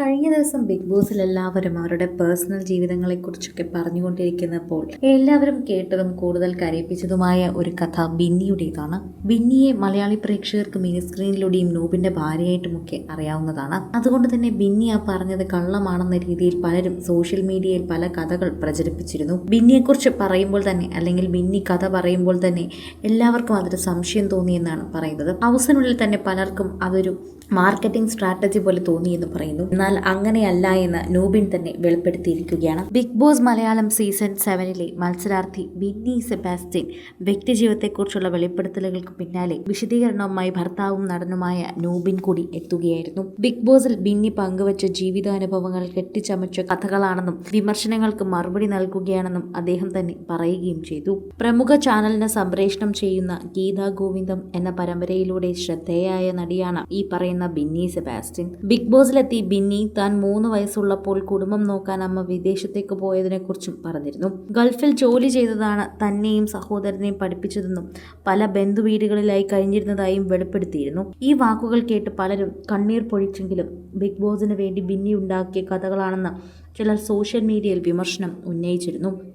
കഴിഞ്ഞ ദിവസം ബിഗ് ബോസിൽ എല്ലാവരും അവരുടെ പേഴ്സണൽ ജീവിതങ്ങളെക്കുറിച്ചൊക്കെ പറഞ്ഞുകൊണ്ടിരിക്കുന്നപ്പോൾ എല്ലാവരും കേട്ടതും കൂടുതൽ കരയിപ്പിച്ചതുമായ ഒരു കഥ ബിന്നിയുടേതാണ്. ബിന്നിയെ മലയാളി പ്രേക്ഷകർക്ക് മിനി സ്ക്രീനിലൂടെയും നൂബിന്റെ ഭാര്യയായിട്ടുമൊക്കെ അറിയാവുന്നതാണ്. അതുകൊണ്ട് തന്നെ ബിന്നി ആ പറഞ്ഞത് കള്ളമാണെന്ന രീതിയിൽ പലരും സോഷ്യൽ മീഡിയയിൽ പല കഥകൾ പ്രചരിപ്പിച്ചിരുന്നു. ബിന്നിയെക്കുറിച്ച് പറയുമ്പോൾ തന്നെ അല്ലെങ്കിൽ ബിന്നി കഥ പറയുമ്പോൾ തന്നെ എല്ലാവർക്കും അതൊരു സംശയം തോന്നിയെന്നാണ് പറയുന്നത്. ഹൗസിനുള്ളിൽ തന്നെ പലർക്കും അതൊരു മാർക്കറ്റിംഗ് സ്ട്രാറ്റജി പോലെ തോന്നി എന്ന് പറയുന്നു. എന്നാൽ അങ്ങനെയല്ല എന്ന് നൂബിൻ തന്നെ വെളിപ്പെടുത്തിയിരിക്കുകയാണ്. ബിഗ് ബോസ് മലയാളം സീസൺ സെവനിലെ മത്സരാർത്ഥി ബിന്നി സെബാസ്റ്റ്യൻ വ്യക്തിജീവിതത്തെക്കുറിച്ചുള്ള വെളിപ്പെടുത്തലുകൾക്ക് പിന്നാലെ വിശദീകരണവുമായി ഭർത്താവും നടനുമായ നൂബിൻ കൂടി എത്തുകയായിരുന്നു. ബിഗ് ബോസിൽ ബിന്നി പങ്കുവച്ച ജീവിതാനുഭവങ്ങൾ കെട്ടിച്ചമച്ച കഥകളാണെന്നും വിമർശനങ്ങൾക്ക് മറുപടി നൽകുകയാണെന്നും അദ്ദേഹം തന്നെ പറയുകയും ചെയ്തു. പ്രമുഖ ചാനലിന് സംപ്രേഷണം ചെയ്യുന്ന ഗീതാ ഗോവിന്ദം എന്ന പരമ്പരയിലൂടെ ശ്രദ്ധേയായ നടിയാണ് ഈ പറയുന്ന ബിന്നി സെബാസ്റ്റിൻ ബിഗ് ബോസിലെത്തി ബിന്നി താൻ മൂന്ന് വയസ്സുള്ളപ്പോൾ കുടുംബം നോക്കാൻ അമ്മ വിദേശത്തേക്ക് പോയതിനെക്കുറിച്ചും പറഞ്ഞിരുന്നു. ഗൾഫിൽ ജോലി ചെയ്തതാണ് തന്നെയും സഹോദരനെയും പഠിപ്പിച്ചതെന്നും പല ബന്ധുവീടുകളിലായി കഴിഞ്ഞിരുന്നതായും വെളിപ്പെടുത്തിയിരുന്നു. ഈ വാക്കുകൾ കേട്ട് പലരും കണ്ണീർ പൊഴിച്ചെങ്കിലും ബിഗ് ബോസിന് വേണ്ടി ബിന്നി ഉണ്ടാക്കിയ കഥകളാണെന്ന് ചിലർ സോഷ്യൽ മീഡിയയിൽ വിമർശനം ഉന്നയിച്ചിരുന്നു.